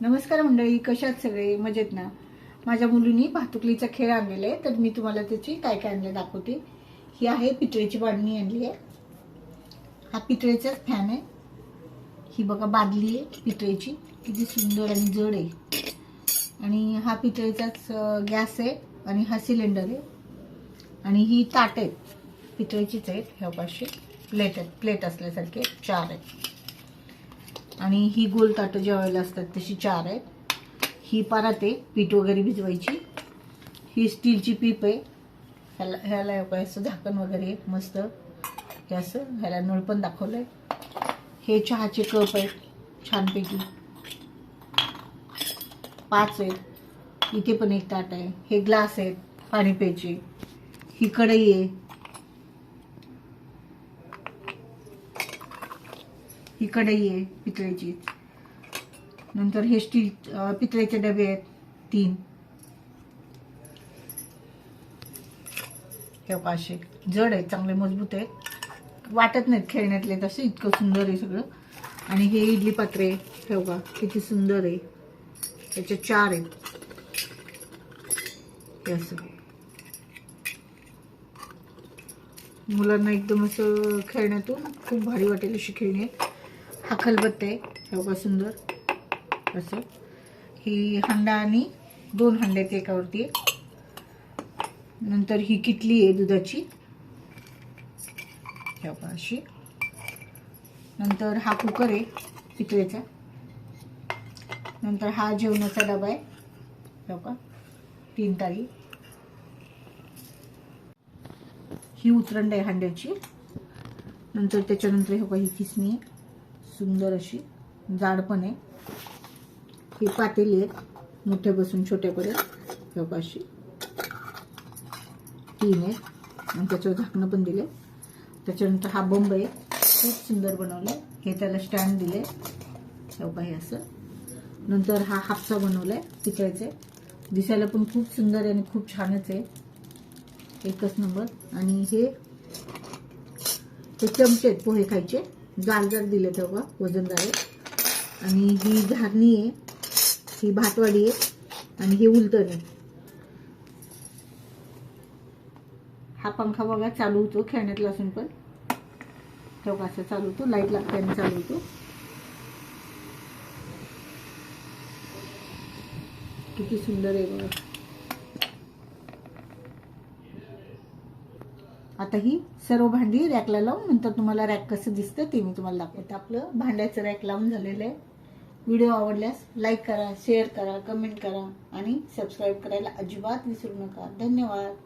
नमस्कार मंडळी कशात सगळे? मजेत ना? माझ्या मुलींनी भातुकलीचा खेळ आणलेला आहे तर मी तुम्हाला त्याची काय काय आणलं दाखवते. ही आहे पितळेची बांधणी आणली आहे. हा पितळेचाच फॅन आहे. ही बघा बादली आहे पितळेची. किती सुंदर आणि जड आहे. आणि हा पितळेचाच गॅस आहे आणि हा सिलेंडर आहे. आणि ही ताट आहेत पितळेचीच आहेत ह्या प्लेट आहेत प्लेट असल्यासारखे चार आहेत. आणि ही गोल ताटं जेवायला असतात तशी चार आहेत. ही परात आहे पीठ वगैरे भिजवायची. ही स्टीलची पीप आहे. ह्याला ह्याला काय असं झाकण वगैरे आहे मस्त. हे असं ह्याला नळ पण दाखवलं आहे हे चहाचे कप आहेत छानपैकी. पाच आहेत. इथे पण एक ताट आहे. हे ग्लास आहेत पाणी प्यायचे. ही कढई आहे. ही कढई आहे पितळेची. नंतर हे स्टील पितळेचे डबे आहेत तीन. हे असे जड आहेत चांगले मजबूत आहेत. वाटत नाहीत खेळण्यातले तसे इतकं सुंदर आहे सगळं. आणि हे इडली पात्रे हे बघा किती सुंदर आहे. त्याचे चार आहेत. हे असं. मुलांना एकदम असं खेळण्यातून खूप भारी वाटेल अशी खेळणी आहेत. अखलबत्ते आहे. हे सुंदर. असं. ही हंडा आणि दोन हंडे एकावरती एकावरती नंतर ही किटली आहे दुधाची. अशी. नंतर हा कुकर आहे पितळेचा. नंतर हा जेवणाचा डबा आहे. हे बघा तीन तारी ही उतरंड आहे हांड्याची. नंतर त्याच्यानंतर हे बघा ही किसणी आहे. सुंदर अशी जाड पण आहे. ही पातेली आहेत मोठ्यापासून छोट्यापर्यंत हे तीन आहेत. आणि त्याच्यावर झाकणं पण दिले त्याच्यानंतर हा बंब आहे. खूप सुंदर बनवलं हे त्याला स्टँड दिले हे हे असं. नंतर हा हापसा बनवलाय. पितळेचे दिसायला पण खूप सुंदर आहे आणि खूप छानच आहे. एकच नंबर. आणि हे हे चमचे आहेत. पोहे खायचे. जाड जाड दिले तेव्हा वजनदार आणि ही झारणी आहे ही भातवाडी आहे आणि हे उलटण आहे हा पंखा बघा चालू होतो खेळण्यातला असून पण. तेव्हा असं चालू होतो लाइट लागताना चालू होतो. किती सुंदर आहे बघा. आता ही सर्व भांडी रॅकला लावून नंतर तुम्हाला रॅक कसं दिसतं ते मी तुम्हाला दाखवते. आपलं भांड्याचं रॅक लावून झालेलं आहे. व्हिडिओ आवडल्यास लाईक करा शेअर करा कमेंट करा आणि सबस्क्राईब करायला अजिबात विसरू नका. धन्यवाद.